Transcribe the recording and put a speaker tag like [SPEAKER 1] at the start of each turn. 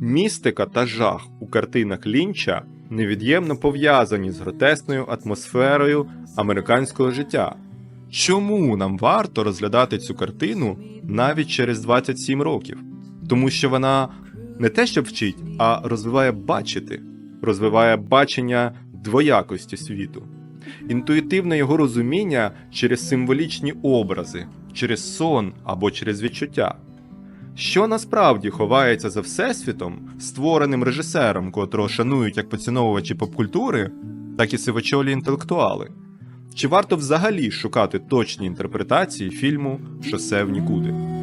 [SPEAKER 1] Містика та жах у картинах Лінча невід'ємно пов'язані з гротесною атмосферою американського життя. Чому нам варто розглядати цю картину навіть через 27 років? Тому що вона не те, що вчить, а розвиває бачити, розвиває бачення двоякості світу, інтуїтивне його розуміння через символічні образи, через сон або через відчуття. Що насправді ховається за всесвітом, створеним режисером, котрого шанують як поціновувачі попкультури, так і сивочолі інтелектуали? Чи варто взагалі шукати точні інтерпретації фільму Шосе в нікуди?